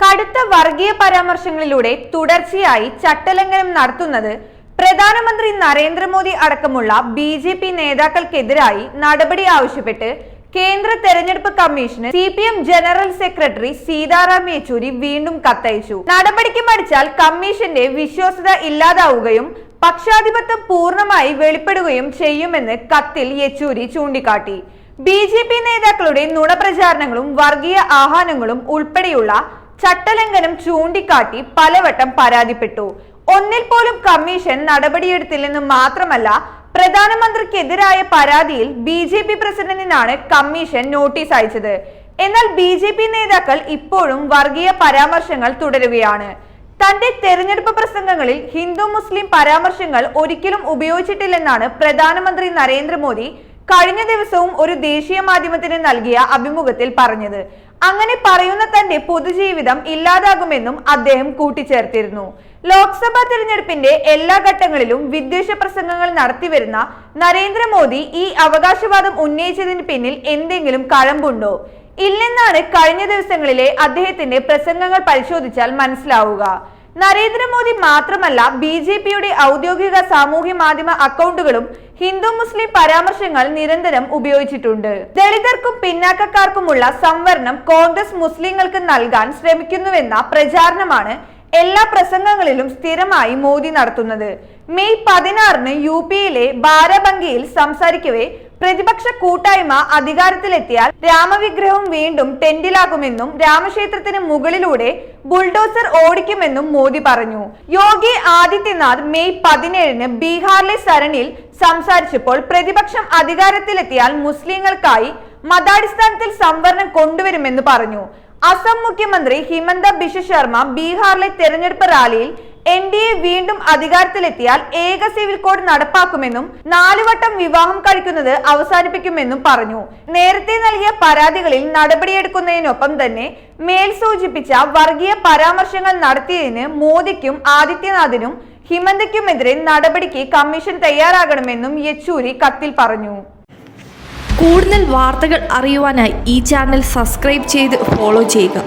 കടുത്ത വർഗീയ പരാമർശങ്ങളിലൂടെ തുടർച്ചയായി ചട്ടലംഘനം നടത്തുന്നത് പ്രധാനമന്ത്രി നരേന്ദ്രമോദി അടക്കമുള്ള ബി ജെ പി നേതാക്കൾക്കെതിരായി നടപടി ആവശ്യപ്പെട്ട് കേന്ദ്ര തെരഞ്ഞെടുപ്പ് commission C P M general secretary Sitaram Yechury വീണ്ടും കത്തയച്ചു. നടപടിക്ക് മടിച്ചാൽ കമ്മീഷന്റെ വിശ്വാസ്യത ഇല്ലാതാവുകയും പക്ഷാധിപത്യം പൂർണമായി വെളിപ്പെടുകയും ചെയ്യുമെന്ന് കത്തിൽ യെച്ചൂരി ചൂണ്ടിക്കാട്ടി. ബി നേതാക്കളുടെ നുണപ്രചാരണങ്ങളും വർഗീയ ആഹ്വാനങ്ങളും ഉൾപ്പെടെയുള്ള ചട്ടലംഘനം ചൂണ്ടിക്കാട്ടി പലവട്ടം പരാതിപ്പെട്ടു. ഒന്നിൽ പോലും കമ്മീഷൻ നടപടിയെടുത്തില്ലെന്ന് മാത്രമല്ല പ്രധാനമന്ത്രിക്കെതിരായ പരാതിയിൽ ബി ജെ പി പ്രസിഡന്റിനാണ് കമ്മീഷൻ നോട്ടീസ് അയച്ചത്. എന്നാൽ ബി ജെ പി നേതാക്കൾ ഇപ്പോഴും വർഗീയ പരാമർശങ്ങൾ തുടരുകയാണ്. തന്റെ തെരഞ്ഞെടുപ്പ് പ്രസംഗങ്ങളിൽ ഹിന്ദു മുസ്ലിം പരാമർശങ്ങൾ ഒരിക്കലും ഉപയോഗിച്ചിട്ടില്ലെന്നാണ് പ്രധാനമന്ത്രി നരേന്ദ്രമോദി കഴിഞ്ഞ ദിവസവും ഒരു ദേശീയ മാധ്യമത്തിന് നൽകിയ അഭിമുഖത്തിൽ പറഞ്ഞത്. അങ്ങനെ പറയുന്ന തന്റെ പൊതുജീവിതം ഇല്ലാതാകുമെന്നും അദ്ദേഹം കൂട്ടിച്ചേർത്തിരുന്നു. ലോക്സഭാ തിരഞ്ഞെടുപ്പിന്റെ എല്ലാ ഘട്ടങ്ങളിലും വിദ്വേഷ പ്രസംഗങ്ങൾ നടത്തിവരുന്ന നരേന്ദ്രമോദി ഈ അവകാശവാദം ഉന്നയിച്ചതിന് പിന്നിൽ എന്തെങ്കിലും കഴമ്പുണ്ടോ? ഇല്ലെന്നാണ് കഴിഞ്ഞ ദിവസങ്ങളിലെ അദ്ദേഹത്തിന്റെ പ്രസംഗങ്ങൾ പരിശോധിച്ചാൽ മനസ്സിലാവുക. നരേന്ദ്രമോദി മാത്രമല്ല ബി ജെ പിയുടെ ഔദ്യോഗിക സാമൂഹ്യ മാധ്യമ അക്കൗണ്ടുകളും ഹിന്ദു മുസ്ലിം പരാമർശങ്ങൾ നിരന്തരം ഉപയോഗിച്ചിട്ടുണ്ട്. ദളിതർക്കും പിന്നാക്കക്കാർക്കുമുള്ള സംവരണം കോൺഗ്രസ് മുസ്ലിങ്ങൾക്ക് നൽകാൻ ശ്രമിക്കുന്നുവെന്ന പ്രചാരണമാണ് എല്ലാ പ്രസംഗങ്ങളിലും സ്ഥിരമായി മോദി നടത്തുന്നത്. മെയ് പതിനാറിന് യു പിയിലെ ബാരബങ്കിയിൽ സംസാരിക്കവേ പ്രതിപക്ഷ കൂട്ടായ്മ അധികാരത്തിലെത്തിയാൽ രാമവിഗ്രഹം വീണ്ടും ടെന്റിലാകുമെന്നും രാമക്ഷേത്രത്തിന് മുകളിലൂടെ ബുൾഡോസർ ഓടിക്കുമെന്നും മോദി പറഞ്ഞു. യോഗി ആദിത്യനാഥ് മെയ് പതിനേഴിന് ബീഹാറിലെ സരണിൽ സംസാരിച്ചപ്പോൾ പ്രതിപക്ഷം അധികാരത്തിലെത്തിയാൽ മുസ്ലിങ്ങൾക്കായി മതാടിസ്ഥാനത്തിൽ സംവരണം കൊണ്ടുവരുമെന്ന് പറഞ്ഞു. അസം മുഖ്യമന്ത്രി ഹിമന്ത ബിശ്വ ശർമ്മ ബീഹാറിലെ തെരഞ്ഞെടുപ്പ് റാലിയിൽ എൻ ഡി എ വീണ്ടും അധികാരത്തിലെത്തിയാൽ ഏക സിവിൽ കോഡ് നടപ്പാക്കുമെന്നും നാലുവട്ടം വിവാഹം കഴിക്കുന്നത് അവസാനിപ്പിക്കുമെന്നും പറഞ്ഞു. നേരത്തെ നൽകിയ പരാതികളിൽ നടപടിയെടുക്കുന്നതിനൊപ്പം തന്നെ മേൽ സൂചിപ്പിച്ച വർഗീയ പരാമർശങ്ങൾ നടത്തിയതിന് മോദിക്കും ആദിത്യനാഥിനും ഹിമന്തയ്ക്കുമെതിരെ നടപടിക്ക് കമ്മീഷൻ തയ്യാറാകണമെന്നും യെച്ചൂരി കത്തിൽ പറഞ്ഞു. കൂടുതൽ വാർത്തകൾ അറിയുവാനായി ഈ ചാനൽ സബ്സ്ക്രൈബ് ചെയ്ത് ഫോളോ ചെയ്യുക.